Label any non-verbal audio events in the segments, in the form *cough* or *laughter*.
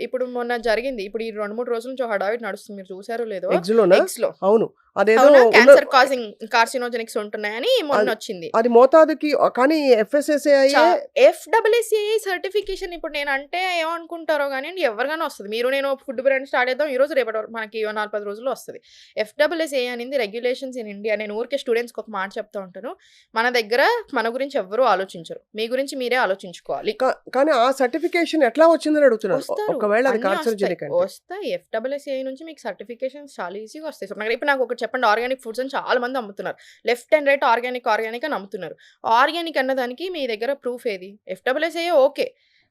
ఇప్పుడు మొన్న జరిగింది. ఇప్పుడు ఈ రెండు మూడు రోజుల నుంచి ఒక హడావిడి నడుస్తుంది. మీరు చూసారో లేదో? ఎగ్స్లో. అవును. అదేదో క్యాన్సర్ కాజింగ్ కార్సినోజెనిక్స్ ఉంటున్నాయని మొన్న వచ్చింది. అది మోతాదుకి కానీ ఎఫ్ఎస్ఎస్ఏ ఎఫ్ డబ్ల్యూసిఐ సర్టిఫికేషన్ ఇప్పుడు నేను అంటే ఏమనుకుంటారో కానీ ఎవరికైనా వస్తుంది. మీరు నేను ఫుడ్ బ్రాండ్ స్టార్ట్ చేద్దాం ఈ రోజు రేపటి మనకి నాలుగు పది రోజుల్లో వస్తుంది. ఎఫ్ డబ్ల్యూసిఐ అనేది రెగ్యులేషన్స్ ఇన్ ఇండియా నేను ఊరికే స్టూడెంట్స్కి ఒక మాట చెప్తా ఉంటాను. మన దగ్గర మన గురించి ఎవ్వరూ ఆలోచించరు. మీ గురించి మీరే ఆలోచించుకోవాలి. కానీ ఆ సర్టిఫికేషన్ ఎట్లా వచ్చిందని అడుగుతున్నాను వస్తారు. ఒకవేళ వస్తాయి. ఎఫ్డబ్ల్యూసీఐ నుంచి మీకు సర్టిఫికేషన్స్ చాలా ఈజీగా వస్తాయి. సో ఇప్పుడు నాకు చెప్పండి ఆర్గానిక్ ఫుడ్స్ అని చాలా మంది అమ్ముతున్నారు left and right organic organic అని అమ్ముతున్నారు ఆర్గానిక్ అన్నదానికి మీ దగ్గర ప్రూఫ్ ఏది? ఎఫ్డబ్ల్యూఎస్ఏ ఓకే.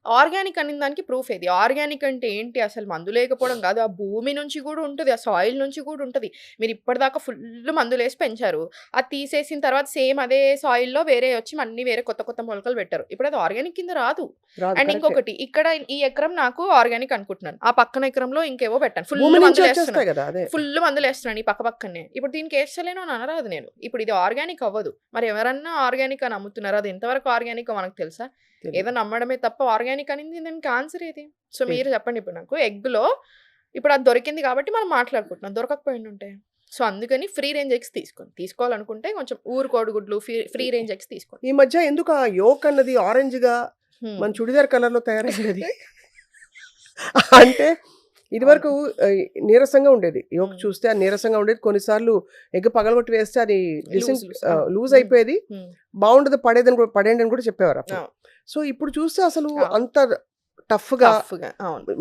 ఆర్గానిక్ అనే దానికి ప్రూఫ్ ఏది? ఆర్గానిక్ అంటే ఏంటి? అసలు మందు లేకపోవడం కాదు. ఆ భూమి నుంచి కూడా ఉంటుంది. ఆ సాయిల్ నుంచి కూడా ఉంటుంది. మీరు ఇప్పటిదాకా ఫుల్ మందులు వేసి పెంచారు. అది తీసేసిన తర్వాత సేమ్ అదే సాయిల్లో వేరే వచ్చి అన్ని వేరే కొత్త కొత్త మొలకలు పెట్టారు. ఇప్పుడు అది ఆర్గానిక్ కింద రాదు. అండ్. ఇంకొకటి ఇక్కడ ఈ ఎకరం నాకు ఆర్గానిక్ అనుకుంటున్నాను. ఆ పక్కన ఎకరంలో ఇంకేవో పెట్టాను. ఫుల్ మందులు వేస్తున్నాను. ఫుల్ మందులు వేస్తున్నాను ఈ పక్క పక్కనే. ఇప్పుడు దీనికి వేస్తలేను అని అనరాదు నేను. ఇప్పుడు ఇది ఆర్గానిక్ అవ్వదు. మరి ఎవరన్నా ఆర్గానిక్ అని అమ్ముతున్నారు అది ఎంతవరకు ఆర్గానిక్ మనకు తెలుసా. ఏదో నమ్మడమే తప్ప ఆర్గానిక్ అనేది దానికి ఆన్సర్ ఏది సో. మీరు చెప్పండి ఇప్పుడు నాకు ఎగ్లో ఇప్పుడు అది దొరికింది కాబట్టి మనం మాట్లాడుకుంటున్నాం దొరకకపోయి ఉంటే సో అందుకని ఫ్రీ రేంజ్ ఎగ్స్ తీసుకోండి తీసుకోవాలనుకుంటే కొంచెం ఊరు కోడిగుడ్లు ఫ్రీ రేంజ్ ఎగ్స్ తీసుకోండి ఈ మధ్య ఎందుకు ఆ యోక్ అన్నది ఆరెంజ్గా. మన చుడిదార్ కలర్లో తయారైనది అంటే ఇది వరకు నీరసంగా ఉండేది యోక్ Hmm. చూస్తే అది నీరసంగా ఉండేది కొన్నిసార్లు ఎగ్ పగలగొట్టి వేస్తే అది. లూజ్. అయిపోయేది. బాగుండదు పడేదని కూడా పడేయండి అని కూడా చెప్పేవారు. సో ఇప్పుడు చూస్తే అసలు. అంత టఫ్గా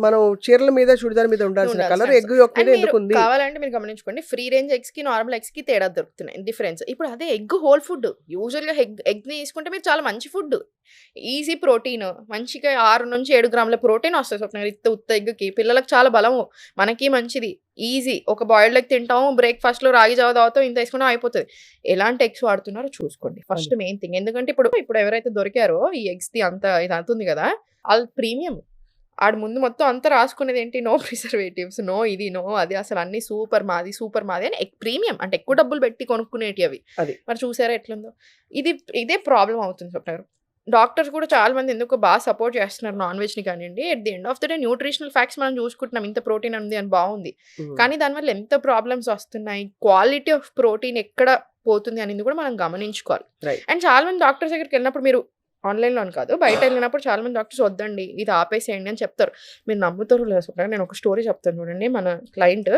మనం చీరల మీద చుడిదార్ మీద ఉండాల్సిన కలర్. ఎగ్ యొక్క ఎందుకు ఉంది కావాలంటే మీరు గమనించుకోండి ఫ్రీ రేంజ్ ఎగ్స్కి నార్మల్ ఎగ్స్కి తేడా దొరుకుతున్నాయి. డిఫరెన్స్. ఇప్పుడు అదే ఎగ్ హోల్ ఫుడ్. యూజువల్గా ఎగ్ ఎగ్ తీసుకుంటే మీరు చాలా మంచి ఫుడ్. Easy protein. మంచిగా ఆరు నుంచి ఏడు గ్రాముల ప్రోటీన్ వస్తుంది స్వప్న. ఇత్త ఉత్త ఎగ్కి పిల్లలకు చాలా బలము. మనకి మంచిది. ఈజీ ఒక బాయిల్డ్ ఎగ్ తింటాము బ్రేక్ఫాస్ట్లో రాగి జావ తాగుతాం ఇంత వేసుకున్నా అయిపోతుంది. ఎలాంటి ఎగ్స్ వాడుతున్నారో చూసుకోండి. ఫస్ట్ మెయిన్ థింగ్ ఎందుకంటే ఇప్పుడు ఇప్పుడు ఎవరైతే దొరికారో ఈ ఎగ్స్ ది అంత ఇది అవుతుంది కదా వాళ్ళు ప్రీమియం ఆడ ముందు మొత్తం అంతా రాసుకునేది ఏంటి? నో ప్రిజర్వేటివ్స్ నో ఇది నో అది. అసలు అన్ని సూపర్ మాది సూపర్ మాది అని ప్రీమియం అంటే ఎక్కువ డబ్బులు పెట్టి కొనుక్కునేటి అవి. అది. మరి చూసారా ఎట్లుందో? ఇది ఇదే ప్రాబ్లం అవుతుంది స్వప్న గారు. డాక్టర్స్ కూడా చాలా మంది ఎందుకు బాగా సపోర్ట్ చేస్తున్నారు నాన్ వెజ్ని కానివ్వండి. At the end of the day nutritional facts మనం చూసుకుంటున్నాం. ఇంత ప్రోటీన్ ఉంది అని బాగుంది. Hmm. కానీ దానివల్ల ఎంత ప్రాబ్లమ్స్ వస్తున్నాయి? క్వాలిటీ ఆఫ్ ప్రోటీన్ ఎక్కడ పోతుంది అనేది కూడా మనం గమనించుకోవాలి. అండ్ చాలా మంది డాక్టర్స్ దగ్గరికి వెళ్ళినప్పుడు మీరు ఆన్లైన్లో అని కాదు బయట వెళ్ళినప్పుడు చాలా మంది డాక్టర్స్ వద్దండి ఇది ఆపేసేయండి అని చెప్తారు. మీరు నమ్ముతారు లేదు నేను ఒక స్టోరీ చెప్తాను చూడండి. మన క్లయింట్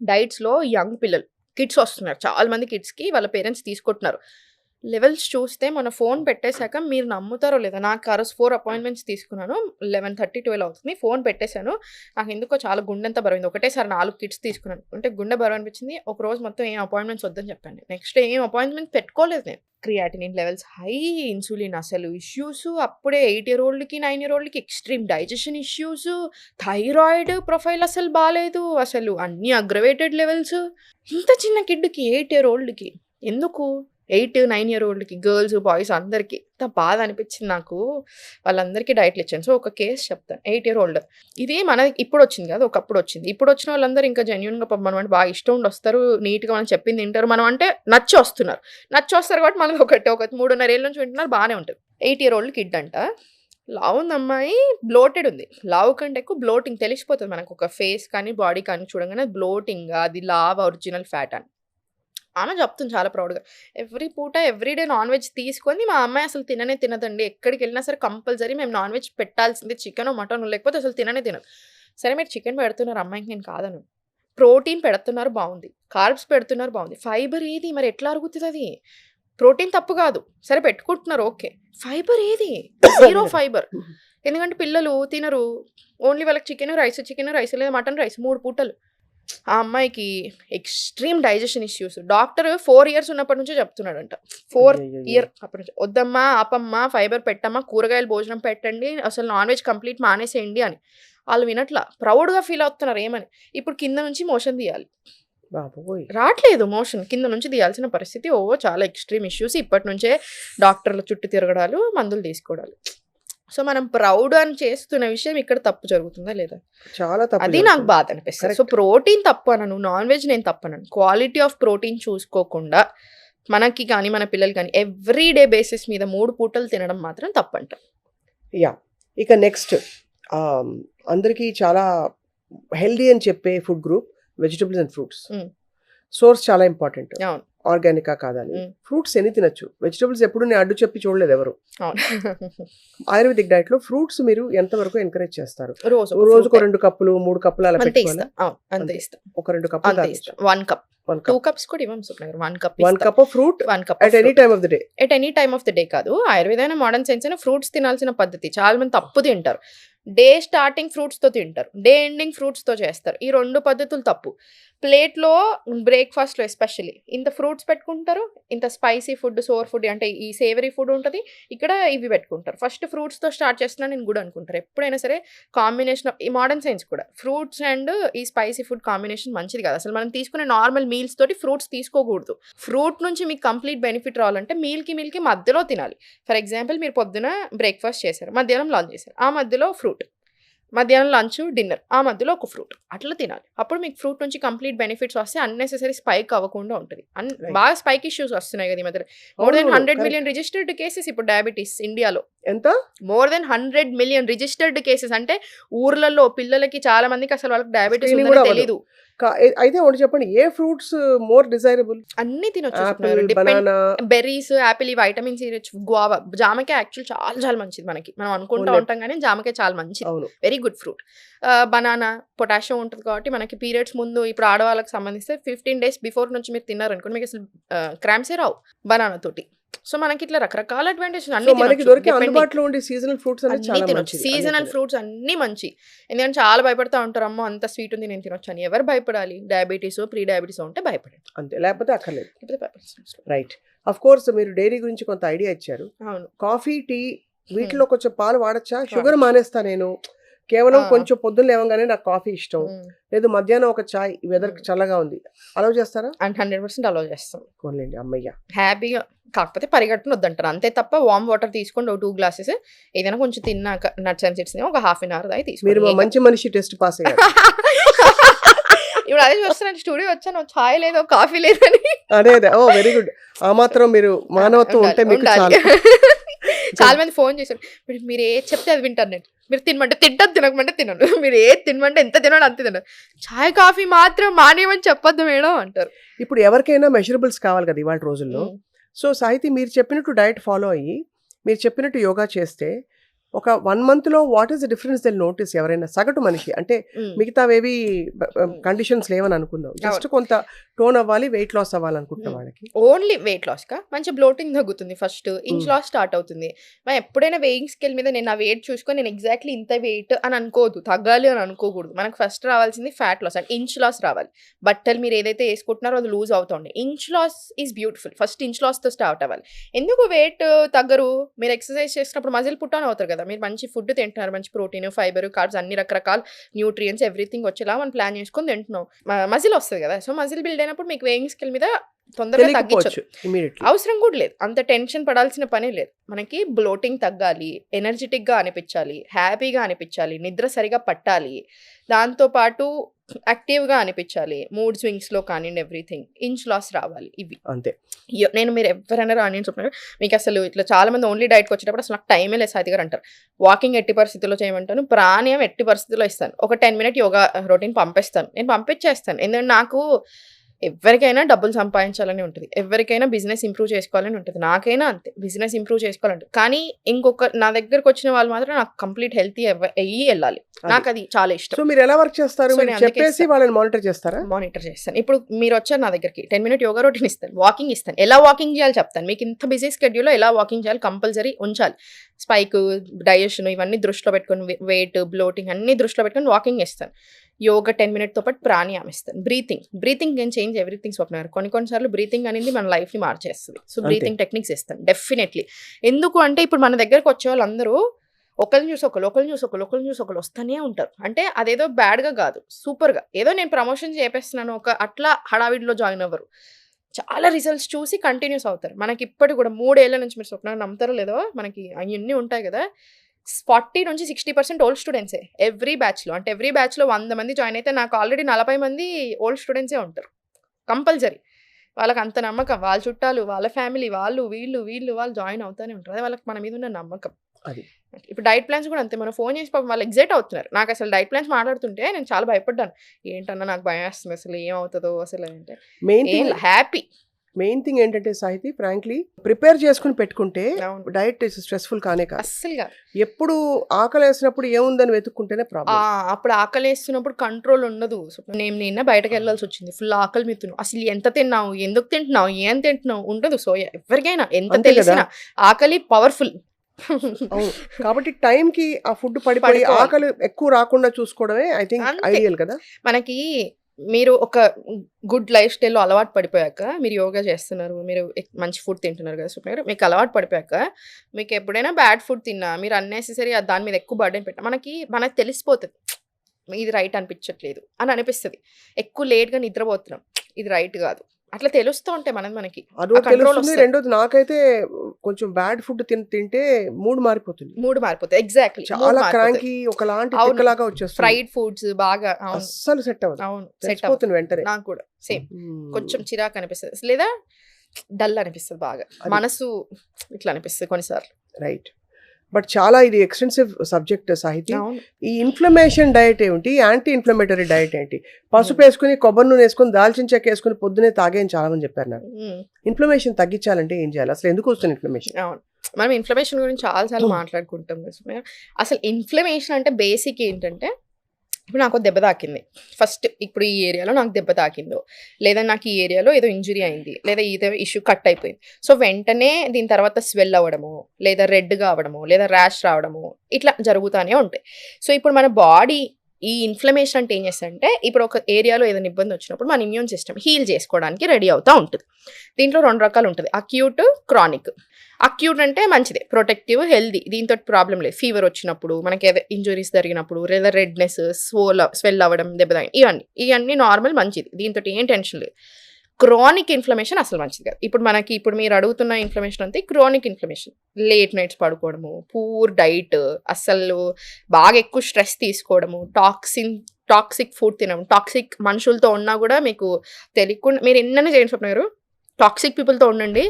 డైట్స్లో యంగ్ పిల్లలు కిడ్స్ వస్తున్నారు. చాలా మంది కిడ్స్కి వాళ్ళ పేరెంట్స్ తీసుకుంటున్నారు లెవెల్స్ చూస్తే మన ఫోన్ పెట్టేశాక మీరు నమ్ముతారో లేదా నాకు ఆ రోజు ఫోర్ అపాయింట్మెంట్స్ తీసుకున్నాను. లెవెన్ థర్టీ ట్వెల్వ్ అవుతుంది. ఫోన్ పెట్టేశాను. నాకు ఎందుకో చాలా గుండెంత బరువైంది ఒకటేసారి నాలుగు కిట్స్ తీసుకున్నాను. అంటే గుండె బరువు అనిపించింది. ఒక రోజు మొత్తం ఏం అపాయింట్మెంట్స్ వద్దని చెప్పాను నెక్స్ట్ డే ఏం అపాయింట్మెంట్ పెట్టుకోలేదు నేను. క్రియాటినిన్ లెవెల్స్ హై ఇన్సులిన్ అసలు ఇష్యూస్ అప్పుడే ఎయిట్ ఇయర్ ఓల్డ్కి nine year ఓల్డ్కి extreme digestion issues thyroid profile అసలు బాగాలేదు. అసలు అన్ని అగ్రవేటెడ్ లెవెల్స్. ఇంత చిన్న కిడ్కి ఎయిట్ ఇయర్ ఓల్డ్కి ఎందుకు? ఎయిట్ నైన్ ఇయర్ ఓల్డ్కి గర్ల్స్ బాయ్స్ అందరికీ ఇంత బాధ అనిపించింది నాకు. వాళ్ళందరికీ డైట్లు ఇచ్చాను సో ఒక కేసు చెప్తాను ఎయిట్ ఇయర్ ఓల్డ్. ఇది మన ఇప్పుడు వచ్చింది కదా ఒకప్పుడు వచ్చింది. ఇప్పుడు వచ్చిన వాళ్ళందరూ ఇంకా జెన్యున్గా మనం అంటే బాగా ఇష్టం ఉండి వస్తారు. నీట్గా మనం చెప్పింది తింటారు మనం అంటే నచ్చి వస్తున్నారు. నచ్చి వస్తారు కాబట్టి మనకి ఒకటి ఒక మూడున్నర ఏళ్ళ నుంచి వింటున్నారు. బాగానే ఉంటుంది. ఎయిట్ ఇయర్ ఓల్డ్ కిడ్ అంట. లావ్ ఉంది అమ్మాయి. బ్లోటెడ్ ఉంది. లావ్ కంటే ఎక్కువ బ్లోటింగ్ తెలిసిపోతుంది మనకు. ఒక ఫేస్ కానీ బాడీ కానీ చూడగానే బ్లోటింగ్ అది లావ్ ఒరిజినల్ ఫ్యాట్ అని. ఆమె చెప్తుంది చాలా ప్రౌడ్గా. ఎవ్రీ పూట ఎవ్రీ డే నాన్ వెజ్ తీసుకొని మా అమ్మాయి అసలు తిననే తినదండి. ఎక్కడికి వెళ్ళినా సరే కంపల్సరీ మేము నాన్ వెజ్ పెట్టాల్సిందే చికెన్ మటన్ లేకపోతే అసలు తిననే తినదు. సరే మీరు చికెన్ పెడుతున్నారు అమ్మాయికి నేను కాదను. ప్రోటీన్ పెడుతున్నారు బాగుంది. కార్బ్స్ పెడుతున్నారు బాగుంది. ఫైబర్ ఏది? మరి ఎట్లా అరుగుతుంది అది? ప్రోటీన్ తప్పు కాదు. సరే పెట్టుకుంటున్నారు ఓకే. ఫైబర్ ఏది? Zero fiber. *laughs* ఎందుకంటే పిల్లలు తినరు. ఓన్లీ వాళ్ళకి చికెన్ రైస్ చికెన్ రైస్ లేదా మటన్ రైస్ మూడు పూటలు. ఆ అమ్మాయికి extreme digestion issues doctor four years ఉన్నప్పటి నుంచే చెప్తున్నాడంట. ఫోర్. ఇయర్ అప్పటి నుంచి. వద్దమ్మా ఆపమ్మా ఫైబర్ పెట్టమ్మా కూరగాయలు భోజనం పెట్టండి అసలు నాన్ వెజ్ కంప్లీట్ మానేసేయండి అని. వాళ్ళు వినట్లా ప్రౌడ్గా ఫీల్ అవుతున్నారు ఏమని. ఇప్పుడు కింద నుంచి మోషన్ తీయాలి. బాబోయ్. రావట్లేదు మోషన్ కింద నుంచి తీయాల్సిన పరిస్థితి ఓ చాలా ఎక్స్ట్రీమ్ ఇష్యూస్ ఇప్పటి నుంచే డాక్టర్ల చుట్టూ తిరగడాలు మందులు తీసుకోవడాలు సో మనం ప్రౌడ్ అని చేస్తున్న విషయం ఇక్కడ తప్పు జరుగుతుందా లేదా? చాలా తప్పు అది నాకు. బాధ అనిపిస్తుంది. సో ప్రోటీన్ తప్పు అనను నాన్ వెజ్ నేను తప్పనను క్వాలిటీ ఆఫ్ ప్రోటీన్ చూసుకోకుండా మనకి కానీ మన పిల్లలు కానీ ఎవ్రీ డే బేసిస్ మీద మూడు పూటలు తినడం మాత్రం తప్పంట. యా. ఇక నెక్స్ట్ అందరికీ చాలా హెల్దీ అని చెప్పే food group vegetables and fruits. Source చాలా ఇంపార్టెంట్. అవును. ఆర్గానికా కాదని. ఫ్రూట్స్ ఎన్ని తినచ్చు? వెజిటబుల్స్ ఎప్పుడు నేను అడ్డు చెప్పి చూడలేదు ఎవరు. ఆయుర్వేదిక్ డైట్లో ఫ్రూట్స్ మీరు ఎంత వరకు ఎంకరేజ్ చేస్తారు? రోజు రోజుకు రెండు కప్పులు మూడు కప్పులు అలా పెట్టుకోవాలి? ఒక రెండు కప్పులు అంతే ఇస్తాం వన్ కప్ టూ కప్స్ కూడా ఇవ్వం సుప్నగర్ one cup one cup fruit one cup at any time of the day at any time of the day కాదు. ఆయుర్వేదం మోడర్న్ సైన్స్ అయినా ఫ్రూట్స్ తినాల్సిన పద్ధతి. చాలా మంది తప్పు తింటారు. డే స్టార్టింగ్ ఫ్రూట్స్తో తింటారు. డే ఎండింగ్ ఫ్రూట్స్తో చేస్తారు. ఈ రెండు పద్ధతులు తప్పు. ప్లేట్లో బ్రేక్ఫాస్ట్లో ఎస్పెషల్లీ ఇంత ఫ్రూట్స్ పెట్టుకుంటారు ఇంత స్పైసీ ఫుడ్ సోర్ ఫుడ్ అంటే ఈ సేవరీ ఫుడ్ ఉంటుంది. ఇక్కడ ఇవి పెట్టుకుంటారు. ఫస్ట్ ఫ్రూట్స్తో స్టార్ట్ చేస్తున్నా నేను కూడా అనుకుంటారు. ఎప్పుడైనా సరే కాంబినేషన్ ఈ మోడర్న్ సైన్స్ కూడా ఫ్రూట్స్ అండ్ ఈ స్పైసీ ఫుడ్ కాంబినేషన్ మంచిది కాదు. అసలు మనం తీసుకునే నార్మల్ మీల్స్ తోటి ఫ్రూట్స్ తీసుకోకూడదు. ఫ్రూట్ నుంచి మీకు కంప్లీట్ బెనిఫిట్ రావాలంటే మీల్కి మీల్కి మధ్యలో తినాలి. ఫర్ ఎగ్జాంపుల్ మీరు పొద్దున బ్రేక్ఫాస్ట్ చేశారు మధ్యాహ్నం లాంచ్ చేశారు. ఆ మధ్యలో ఫ్రూట్. మధ్యాహ్నం లంచ్ డిన్నర్. ఆ మధ్యలో ఒక ఫ్రూట్. అట్లా తినాలి. అప్పుడు మీకు ఫ్రూట్ నుంచి కంప్లీట్ బెనిఫిట్స్ వస్తే అన్నెసెసరీ స్పైక్ అవ్వకుండా ఉంటుంది. బాగా స్పైక్ ఇష్యూస్ వస్తున్నాయి కదా ఈ మధ్య more than hundred. Million registered cases ఇప్పుడు డయాబెటీస్ ఇండియాలో. ఎంత? More than hundred million registered cases అంటే ఊర్లలో పిల్లలకి చాలా మందికి అసలు వాళ్ళకి డయాబెటీస్ Screening అయితే ఒకటి చెప్పండి ఏ ఫ్రూట్స్ మోర్ డిజైరబుల్? అన్ని తినొచ్చు berries apple vitamin C rich guava. జామకాయ యాక్చువల్ చాలా చాలా మంచిది మనకి. మనం అనుకుంటా. ఉంటాం కానీ జామకాయ చాలా మంచిది. Very good fruit banana potassium ఉంటుంది కాబట్టి మనకి పీరియడ్స్ ముందు ఇప్పుడు ఆడవాళ్ళకి సంబంధిస్తే ఫిఫ్టీన్ డేస్ బిఫోర్ నుంచి మీరు తిన్నారనుకోండి మీకు అసలు క్రామ్సే రావు బనానా తోటి. సో మనకి ఇట్లా రకరకాల అడ్వాంటేజ్ అన్ని మనకి దొరికే అందుబాటులో ఉండే సీజనల్ ఫ్రూట్స్ అనేది చాలా సీజనల్. ఫ్రూట్స్ అన్ని మంచి. ఎందుకంటే చాలా భయపడతా ఉంటారు అమ్మో అంత స్వీట్ ఉంది నేను తినొచ్చు అని. ఎవరు భయపడాలి? డయాబెటీస్ ప్రీ డయాబెటీస్ ఉంటే భయపడండి. అంతే. లేకపోతే అక్కర్లేదు. రైట్ అఫ్ కోర్స్ మీరు డైరీ గురించి కొంత ఐడియా ఇచ్చారు. అవును. కాఫీ టీ వీటిలో కొంచెం పాలు వాడచ్చా? షుగర్ మానేస్తా నేను. కేవలం. కొంచెం పొద్దున్న లేవగానే నాకు కాఫీ ఇష్టం. లేదు మధ్యాహ్నం ఒక చాయ్ వెదర్. చల్లగా ఉంది. అలౌ చేస్తారా? అండ్ హండ్రెడ్ పర్సెంట్ అలో చేస్తాం. కొనలేండి అమ్మయ్య. హ్యాపీగా కాకపోతే పరిగెట్టును వద్దంటారు. అంతే తప్ప వామ్ వాటర్ తీసుకోండి ఒక టూ గ్లాసెస్. ఏదైనా కొంచెం తిన్నాక నట్స్ అండ్ సీడ్స్ ఒక హాఫ్ అన్ అవర్ దాకా మీరు ఏం మంచి మనిషి టెస్ట్ పాస్ అయ్యారు. *laughs* ఇప్పుడు అదే చూస్తున్నాను స్టూడియో వచ్చాను ఛాయ్ లేదు కాఫీ లేదని. అదే అదే. Oh very good. ఆ మాత్రం మీరు మానవత్వం ఉంటే మీకు. చాలు *laughs* చాలా. మంది ఫోన్ చేశారు. మీరు ఏది చెప్తే అది వింటాను నేను మీరు తినమంటే తింటాను తినకమంటే తినను *laughs* మీరు ఏది తినమంటే ఎంత తినడు అంత తినను చాయ్ కాఫీ మాత్రం మానేయమని చెప్పొద్దు మేడం అంటారు. ఇప్పుడు ఎవరికైనా మెజరబుల్స్ కావాలి కదా ఇవాళ రోజుల్లో. సో సాహితీ మీరు చెప్పినట్టు డైట్ ఫాలో అయ్యి మీరు చెప్పినట్టు యోగా చేస్తే ఒక వన్ మంత్లో what is the difference they'll notice ఎవరైనా? సగటు మనిషి. అంటే. మిగతావేవి కండిషన్స్ లేవని అనుకుందాం జస్ట్ కొంత టోన్ అవ్వాలి వెయిట్ లాస్ అవ్వాలనుకుంటున్న. వాళ్ళకి. ఓన్లీ వెయిట్ లాస్ కా? మంచి బ్లోటింగ్ తగ్గుతుంది ఫస్ట్ ఇంచ్. లాస్ స్టార్ట్ అవుతుంది. మనం ఎప్పుడైనా వెయింగ్ స్కేల్ మీద నేను నా వెయిట్ చూసుకొని నేను ఎగ్జాక్ట్లీ ఇంత వెయిట్ అని అనుకోవద్దు. తగ్గాలి అని అనుకోకూడదు. మనకు ఫస్ట్ రావాల్సింది ఫ్యాట్ లాస్ అంటే ఇంచ్ లాస్ రావాలి. బట్టలు మీరు ఏదైతే వేసుకుంటున్నారో అది లూజ్ అవుతుంది. Inch loss is beautiful first inch లాస్తో start అవ్వాలి. ఎందుకు వెయిట్ తగ్గరు? మీరు ఎక్సర్సైజ్ చేసినప్పుడు మజిల్ పుట్ ఆన్ అవుతారు కదా. మీరు మంచి ఫుడ్ తింటున్నారు మంచి ప్రోటీన్ ఫైబర్ కార్బ్స్ అన్ని రకరకాల న్యూట్రియంట్స్ ఎవ్రీథింగ్ వచ్చేలా మనం ప్లాన్ చేసుకొని తింటున్నాం. మజిల్ వస్తుంది కదా. సో మజిల్ బిల్డ్ అయినప్పుడు మీకు వేయింగ్ స్కేల్ మీద తొందరగా ఇమీడియట్లీ అవసరం కూడా లేదు. అంత టెన్షన్ పడాల్సిన పని లేదు. మనకి బ్లోటింగ్ తగ్గాలి ఎనర్జెటిక్గా అనిపించాలి హ్యాపీగా అనిపించాలి నిద్ర సరిగా పట్టాలి. దాంతోపాటు యాక్టివ్గా అనిపించాలి. మూడ్ స్వింగ్స్లో కానివ్వండి ఎవ్రీథింగ్. ఇంచ్ లాస్ రావాలి ఇవి. అంతే. నేను మీరు ఎవరైనా రాని చెప్తున్నారు మీకు అసలు ఇట్లా చాలా మంది ఓన్లీ డైట్కి వచ్చేటప్పుడు అసలు నాకు టైమే లేదు సాతి గారు అంటారు. వాకింగ్ ఎట్టి పరిస్థితుల్లో చేయమంటాను ప్రాణాయామం ఎట్టి పరిస్థితుల్లో ఇస్తాను. ఒక టెన్ మినిట్ యోగా రొటీన్ పంపిస్తాను. నేను పంపించేస్తాను. ఎందుకంటే నాకు ఎవరికైనా డబ్బులు సంపాదించాలని ఉంటుంది. ఎవరికైనా బిజినెస్ ఇంప్రూవ్ చేసుకోవాలని ఉంటుంది. నాకైనా అంతే. బిజినెస్ ఇంప్రూవ్ చేసుకోవాలంటే. కానీ ఇంకొక నా దగ్గరకు వచ్చిన వాళ్ళు మాత్రం నాకు కంప్లీట్ హెల్తీ అయ్యి వెళ్ళాలి. నాకు అది చాలా ఇష్టం. సో మీరు ఎలా వర్క్ చేస్తారు? చెప్పేసి. వాళ్ళని మానిటర్ చేస్తారా? మానిటర్ చేస్తాను. ఇప్పుడు మీరు వచ్చారు నా దగ్గరికి. టెన్ మినిట్ యోగా రొటీన్ ఇస్తాను. వాకింగ్ ఇస్తాను. ఎలా వాకింగ్ చేయాలి చెప్తాను. మీకు ఇంత బిజీ స్కెడ్యూల్లో ఎలా వాకింగ్ చేయాలి కంపల్సరీ ఉంచాలి. స్పైక్ డైజెషన్ ఇవన్నీ దృష్టిలో పెట్టుకొని వెయిట్ బ్లోటింగ్ అన్ని దృష్టిలో పెట్టుకొని వాకింగ్ ఇస్తాను యోగా టెన్ మినిట్తో పాటు ప్రాణాయామం ఇస్తాను బ్రీతింగ్ బ్రీతింగ్ నేను చేంజ్ ఎవ్రీథింగ్ స్వప్న కొన్ని కొన్నిసార్లు బ్రీతింగ్ అనేది మన లైఫ్ని మార్చేస్తుంది. సో. బ్రీతింగ్ టెక్నిక్స్ ఇస్తాను డెఫినెట్లీ. ఎందుకు అంటే ఇప్పుడు మన దగ్గరకు వచ్చే వాళ్ళందరూ ఒకరిని చూసి ఒకరు ఒకరిని చూసి ఒకరు ఒకరిని చూసి ఒకరు వస్తూనే ఉంటారు. అంటే అదేదో బ్యాడ్గా కాదు సూపర్గా. ఏదో నేను ప్రమోషన్ చేపేస్తున్నాను ఒక అట్లా హడావిడిలో జాయిన్ అవ్వరు. చాలా రిజల్ట్స్ చూసి కంటిన్యూస్ అవుతారు. మనకి ఇప్పటి కూడా మూడేళ్ళ నుంచి మీరు స్వప్న నమ్ముతారో లేదో మనకి అవన్నీ ఉంటాయి కదా. ఫార్టీ నుంచి సిక్స్టీ పర్సెంట్ ఓల్డ్ స్టూడెంట్సే ఎవ్రీ బ్యాచ్లో అంటే ఎవ్రీ బ్యాచ్లో వంద మంది జాయిన్ అయితే నాకు ఆల్రెడీ నలభై మంది ఓల్డ్ స్టూడెంట్సే ఉంటారు. కంపల్సరీ. వాళ్ళకి అంత నమ్మకం. వాళ్ళ చుట్టాలు వాళ్ళ ఫ్యామిలీ వాళ్ళు వీళ్ళు వీళ్ళు వాళ్ళు జాయిన్ అవుతూనే ఉంటారు. అదే వాళ్ళకి మన మీద ఉన్న నమ్మకం. అది. ఇప్పుడు డైట్ ప్లాన్స్ కూడా అంతే. మనం ఫోన్ చేసి పాపం వాళ్ళు ఎగ్జైట్ అవుతున్నారు. నాకు అసలు డైట్ ప్లాన్స్ మాట్లాడుతుంటే నేను చాలా భయపడ్డాను. ఏంటన్నా నాకు భయం వేస్తుంది అసలు ఏమవుతుందో అసలు అంటే. Main happy. మెయిన్ థింగ్ ఏంటంటే సాహితీ ఫ్రాంక్లీ ప్రిపేర్ చేసుకుని పెట్టుకుంటే డైట్ స్ట్రెస్ఫుల్ కానే కాదు. అస్సలుగా ఎప్పుడు ఆకలి వేసినప్పుడు ఏముందని వెతుక్కుంటేనే ప్రాబ్లం. అప్పుడు ఆకలి వేస్తున్నప్పుడు కంట్రోల్ ఉండదు. నేను నిన్న బయటకు వెళ్ళాల్సి వచ్చింది. ఫుల్ ఆకలి మిత్తును. అసలు ఎంత తిన్నావు? ఎందుకు తింటున్నావు? ఏం తింటున్నావు? ఉండదు. సో ఎవరికైనా ఎంత. తెలిసినా ఆకలి పవర్ఫుల్. *laughs* అవును. కాబట్టి time కి ఆ ఫుడ్ పడిపోయి పడిపోవాలి. ఆకలి ఎక్కువ రాకుండా చూసుకోవడమే ఐ థింక్ అంతే. ఐడియల్ కదా? మనకి మీరు ఒక గుడ్ లైఫ్ స్టైల్లో అలవాటు పడిపోయాక మీరు యోగా చేస్తున్నారు మీరు ఎక్- మంచి ఫుడ్ తింటున్నారు కదా సూపర్ మీకు అలవాటు పడిపోయాక మీకు ఎప్పుడైనా బ్యాడ్ ఫుడ్ తిన్నా మీరు అన్నెసెసరీ దాని మీద ఎక్కువ బర్డెన్ పెట్టినా మనకి మనకు తెలిసిపోతుంది. ఇది రైట్ అనిపించట్లేదు అని అనిపిస్తుంది. ఎక్కువ లేట్గా నిద్రపోతున్నాం. ఇది రైట్ కాదు. అట్లా తెలుస్తూ ఉంటాయి మనది మనకి. తెలుస్తుంది. రెండోది నాకైతే కొంచెం బ్యాడ్ ఫుడ్ తింటే మూడ్ మారిపోతుంది. మూడు మారిపోతుంది ఎగ్జాక్ట్లీ చాలా క్రాంకీ ఒకలాంటి. తిక్కలాగా వచ్చేస్తుంది. ఫ్రైడ్ ఫుడ్స్ బాగా అస్సలు సెట్ అవ్వదు. అవును సెట్ చచ్చిపోతుంది వెంటనే. నాకు కూడా సేమ్. కొంచెం చిరాకు అనిపిస్తుంది. లేదా డల్ అనిపిస్తుంది బాగా. మనసు ఇట్లా అనిపిస్తుంది కొన్నిసార్లు. రైట్ బట్ చాలా ఇది ఎక్స్టెన్సివ్ సబ్జెక్ట్ సాహితీ అవును. ఈ ఇన్ఫ్లమేషన్ డయట్ ఏమిటి? యాంటీ ఇన్ఫ్లమేటరీ డయట్ ఏంటి? పసుపు వేసుకుని కొబ్బరి నూనె వేసుకుని దాల్చిన చెక్క వేసుకుని పొద్దునే తాగేని చాలా మంది చెప్పారు నాకు. ఇన్ఫ్లమేషన్ తగ్గించాలంటే ఏం చేయాలి? అసలు ఎందుకు వస్తుంది ఇన్ఫ్లమేషన్? మనం ఇన్ఫ్లమేషన్ గురించి చాలాసార్లు. మాట్లాడుకుంటాం. అసలు ఇన్ఫ్లమేషన్ అంటే బేసిక్ ఏంటంటే ఇప్పుడు నాకు దెబ్బ తాకింది. ఫస్ట్ ఇప్పుడు ఈ ఏరియాలో నాకు దెబ్బ తాకిందో లేదా నాకు ఈ ఏరియాలో ఏదో ఇంజురీ అయింది లేదా ఏదో ఇష్యూ కట్ అయిపోయింది. సో వెంటనే దీని తర్వాత స్వెల్ అవ్వడము లేదా రెడ్గా కావడము లేదా ర్యాష్ రావడము ఇట్లా జరుగుతూనే ఉంటాయి. సో ఇప్పుడు మన బాడీ ఈ ఇన్ఫ్లమేషన్ అంటే ఏం చేస్తుందంటే ఇప్పుడు ఒక ఏరియాలో ఏదైనా ఇబ్బంది వచ్చినప్పుడు మన ఇమ్యూన్ సిస్టమ్ హీల్ చేసుకోవడానికి రెడీ అవుతూ ఉంటుంది. దీంట్లో రెండు రకాలు ఉంటుంది. Acute chronic. అక్యూట్ అంటే మంచిదే ప్రొటెక్టివ్ హెల్దీ దీంతో ప్రాబ్లం లేదు. ఫీవర్ వచ్చినప్పుడు మనకి ఏదో ఇంజురీస్ జరిగినప్పుడు లేదా రెడ్నెస్ స్వోల్ స్వెల్ అవ్వడం దెబ్బ ఇవన్నీ. ఇవన్నీ నార్మల్ మంచిది. దీంతో ఏం టెన్షన్ లేదు. క్రానిక్ ఇన్ఫ్లమేషన్ అసలు మంచిది కాదు. ఇప్పుడు మనకి ఇప్పుడు మీరు అడుగుతున్న ఇన్ఫ్లమేషన్ అంతే క్రానిక్ ఇన్ఫ్లమేషన్ లేట్ నైట్స్ పడుకోవడము పూర్ డైట్ అసలు బాగా ఎక్కువ స్ట్రెస్ తీసుకోవడము టాక్సిన్ టాక్సిక్ ఫుడ్ తినడం టాక్సిక్ మనుషులతో ఉన్నా కూడా మీకు తెలియకుండా మీరు ఎన్నైనా చేయండి స్వప్న గారు. టాక్సిక్ పీపుల్తో ఉండండి.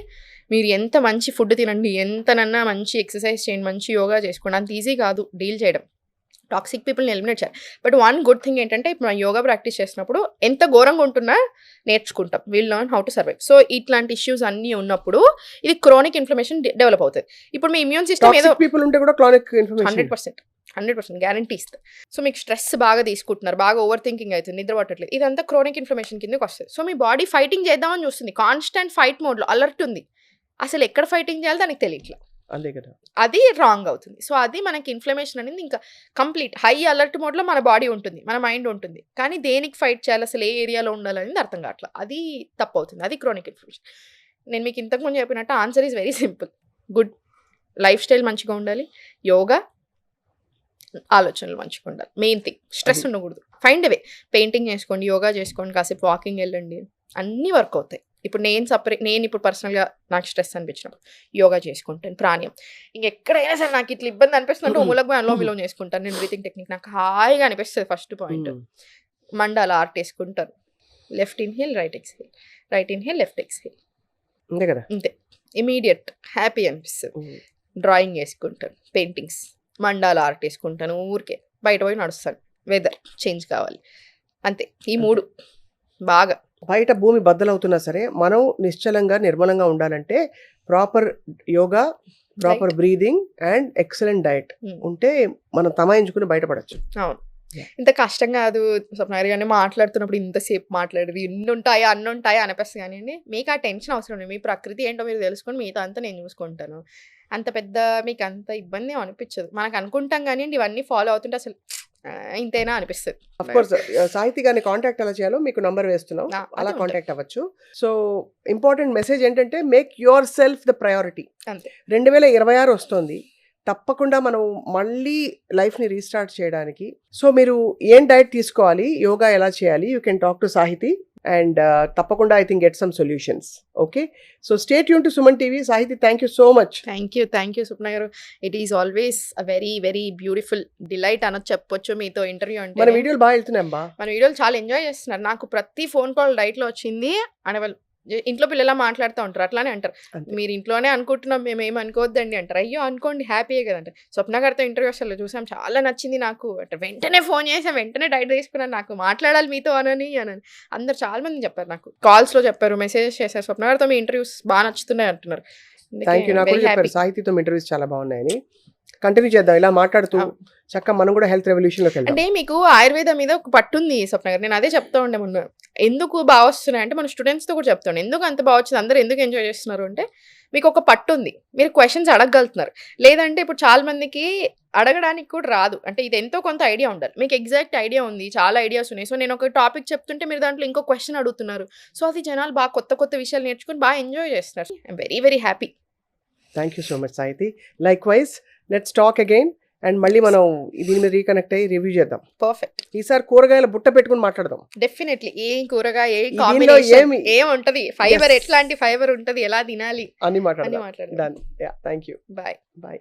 మీరు ఎంత మంచి ఫుడ్ తినండి ఎంతనన్నా మంచి ఎక్సర్సైజ్ చేయండి మంచి యోగా చేసుకోండి అంత ఈజీ కాదు డీల్ చేయడం. టాక్సిక్ పీపుల్ని ఎలిమినేట్ చేయాలి. బట్ వన్ గుడ్ థింగ్ ఏంటంటే ఇప్పుడు మనం యోగా ప్రాక్టీస్ చేసినప్పుడు ఎంత ఘోరంగా ఉంటున్నా నేర్చుకుంటాం. Will learn how to survive so ఇట్లాంటి ఇష్యూస్ అన్నీ ఉన్నప్పుడు ఇది క్రోనిక్ ఇన్ఫ్లమేషన్ డెవలప్ అవుతుంది. ఇప్పుడు మీ ఇమ్యూన్ సిస్టమ్ ఏదో పీపుల్ ఉంటే కూడా inflammation hundred percent hundred percent guarantee ఇస్తుంది సో మీకు స్ట్రెస్ బాగా తీసుకుంటున్నారు బాగా ఓవర్ థింకింగ్ అవుతుంది నిద్ర పట్టట్లేదు ఇదంతా క్రోనిక్ ఇన్ఫ్లమేషన్ కిందకి వస్తుంది. సో మీ బాడీ ఫైటింగ్ చేద్దామని చూస్తుంది. కాన్స్టెంట్ ఫైట్ మోడ్లో అలర్ట్ ఉంది. అసలు ఎక్కడ ఫైటింగ్ చేయాలో దానికి తెలియట్లా. అంతే కదా. అది రాంగ్ అవుతుంది. సో అది మనకి ఇన్ఫ్లమేషన్ అనేది ఇంకా కంప్లీట్ హై అలర్ట్ మోడ్లో మన బాడీ ఉంటుంది మన మైండ్ ఉంటుంది. కానీ దేనికి ఫైట్ చేయాలి అసలు ఏ ఏరియాలో ఉండాలనేది అర్థం కావట్లా. అది తప్పు అవుతుంది అది క్రోనిక్ ఇన్ఫ్లమేషన్. నేను మీకు ఇంతకుముందు చెప్పినట్టు answer is very simple. Good. Lifestyle మంచిగా ఉండాలి. యోగా ఆలోచనలు మంచిగా ఉండాలి. Main thing. స్ట్రెస్ అది. ఉండకూడదు. Find a way. పెయింటింగ్ చేసుకోండి యోగా చేసుకోండి కాసేపు వాకింగ్ వెళ్ళండి. అన్నీ వర్క్ అవుతాయి. ఇప్పుడు నేను సపరేట్ నేను ఇప్పుడు పర్సనల్గా నాకు స్ట్రెస్ అనిపించినప్పుడు యోగా చేసుకుంటాను ప్రాణాయం ఇంకెక్కడైనా సరే నాకు ఇట్లా ఇబ్బంది అనిపిస్తుందంటే Mhm. ఉములకు అనులో విలో చేసుకుంటాను. నేను బ్రీతింగ్ టెక్నిక్ నాకు హాయిగా అనిపిస్తుంది ఫస్ట్ పాయింట్. మండాల ఆర్ట్ వేసుకుంటాను. Left inhale right exhale right inhale left exhale అంతే కదా? అంతే. ఇమీడియట్ హ్యాపీ అనిపిస్తుంది. డ్రాయింగ్ వేసుకుంటాను. పెయింటింగ్స్ మండాల ఆర్ట్ వేసుకుంటాను ఊరికే. బయట పోయి నడుస్తాను. వెదర్ చేంజ్ కావాలి. అంతే. ఈ మూడు. బాగా. బయట భూమి బద్దలవుతున్నా సరే మనం నిశ్చలంగా నిర్మలంగా ఉండాలంటే proper yoga proper breathing and excellent diet Hmm. ఉంటే మనం తమాయించుకుని బయటపడచ్చు. అవును. ఇంత కష్టం కాదు స్వప్నారి కానీ మాట్లాడుతున్నప్పుడు ఇంతసేపు మాట్లాడేది ఇన్ని ఉంటాయా అన్ని ఉంటాయా అనిపిస్తుంది కానీ మీకు ఆ టెన్షన్ అవసరం లేదు. మీ ప్రకృతి ఏంటో మీరు తెలుసుకొని మిగతా అంతా నేను చూసుకుంటాను. అంత పెద్ద మీకు అంత ఇబ్బంది అనిపించదు మనకు అనుకుంటాం కానీ ఇవన్నీ ఫాలో అవుతుంటే అసలు ఇంతేనా అనిపిస్తుంది. కోర్స్ సాహితీ గారిని కాంటాక్ట్ ఎలా చేయాలో మీకు నంబర్ వేస్తున్నాం. అలా. కాంటాక్ట్ అవ్వచ్చు. సో ఇంపార్టెంట్ మెసేజ్ ఏంటంటే make yourself the priority అంతే. రెండు వేల ఇరవై ఆరు వస్తుంది. తప్పకుండా మనం మళ్ళీ లైఫ్ని రీస్టార్ట్ చేయడానికి. సో మీరు ఏం డైట్ తీసుకోవాలి? యోగా ఎలా చేయాలి? You can talk to Sahithi. And తప్పకుండా I think get some solutions. Okay? So stay Yoon to Suman TV. Sahithi thank you so much. Thank you thank you Swapna garu. It is always a very very beautiful delight అనొచ్చు చెప్పొచ్చు మీతో interview మన అంటే వీడియోలు బాగా వెళ్తున్నాం బా మన వీడియోలు చాలా ఎంజాయ్ చేస్తున్నారు. నాకు ప్రతి ఫోన్ కాల్ డైట్లో వచ్చింది. అండ్ ఇంట్లో పిల్లలా మాట్లాడుతూ ఉంటారు. అట్లానే అంటారు. మీరు ఇంట్లోనే అనుకుంటున్నాం మేము ఏం అనుకోవద్దండి అంటారు. అయ్యో అనుకోండి హ్యాపీయే కదంటే స్వప్న గారితో ఇంటర్వ్యూ అసలు చూసాం. చాలా నచ్చింది నాకు. అంటే వెంటనే ఫోన్ చేసాం. వెంటనే డైట్ తీసుకున్నాను నాకు మాట్లాడాలి మీతో అనని అనని. అందరు చాలా మంది చెప్పారు నాకు. కాల్స్లో చెప్పారు మెసేజెస్ చేశారు. స్వప్న గారితో మీ ఇంటర్వ్యూస్ బాగా నచ్చుతున్నాయి అంటున్నారు. థ్యాంక్ యూ నాకు చెప్పారు. సాహితీతో ఇంటర్వ్యూస్ చాలా బాగున్నాయని. కంటిన్యూ చేద్దాం. ఇలా మాట్లాడుతూ చక్కగా మనం కూడా హెల్త్ రెవల్యూషన్ వెళ్దాం. అంటే మీకు ఆయుర్వేదం మీద ఒక పట్టు ఉంది స్వప్న గారు నేను అదే చెప్తా ఉండే మొన్న ఎందుకు బాగా వస్తున్నాయి? అంటే మన స్టూడెంట్స్తో కూడా చెప్తాను ఎందుకు అంత బాగా వచ్చింది? అందరూ ఎందుకు ఎంజాయ్ చేస్తున్నారు? అంటే మీకు ఒక పట్టు ఉంది మీరు క్వశ్చన్స్ అడగగలుగుతున్నారు. లేదంటే ఇప్పుడు చాలా మందికి అడగడానికి కూడా రాదు. అంటే ఇది ఎంతో కొంత ఐడియా ఉండాలి. మీకు ఎగ్జాక్ట్ ఐడియా ఉంది. చాలా ఐడియాస్ ఉన్నాయి. సో నేను ఒక టాపిక్ చెప్తుంటే మీరు దాంట్లో ఇంకో క్వశ్చన్ అడుగుతున్నారు. సో అది జనాలు బాగా కొత్త కొత్త విషయాలు నేర్చుకుని బాగా ఎంజాయ్ చేస్తున్నారు. I'm very very happy. Thank you so much Sahithi. Likewise let's talk again. And మళ్ళీ మనం దీని మీద రీకనెక్ట్ అయ్యి రివ్యూ చేద్దాం. పర్ఫెక్ట్ ఈసారి కూరగాయల బుట్ట పెట్టుకుని మాట్లాడదాం. డెఫినెట్లీ ఏ కూరగా ఏ కాంబినేషన్ ఏం ఉంటది? ఫైబర్. ఎట్లాంటి ఫైబర్ ఉంటది? ఎలా తినాలి? అని మాట్లాడదాం. Thank you bye bye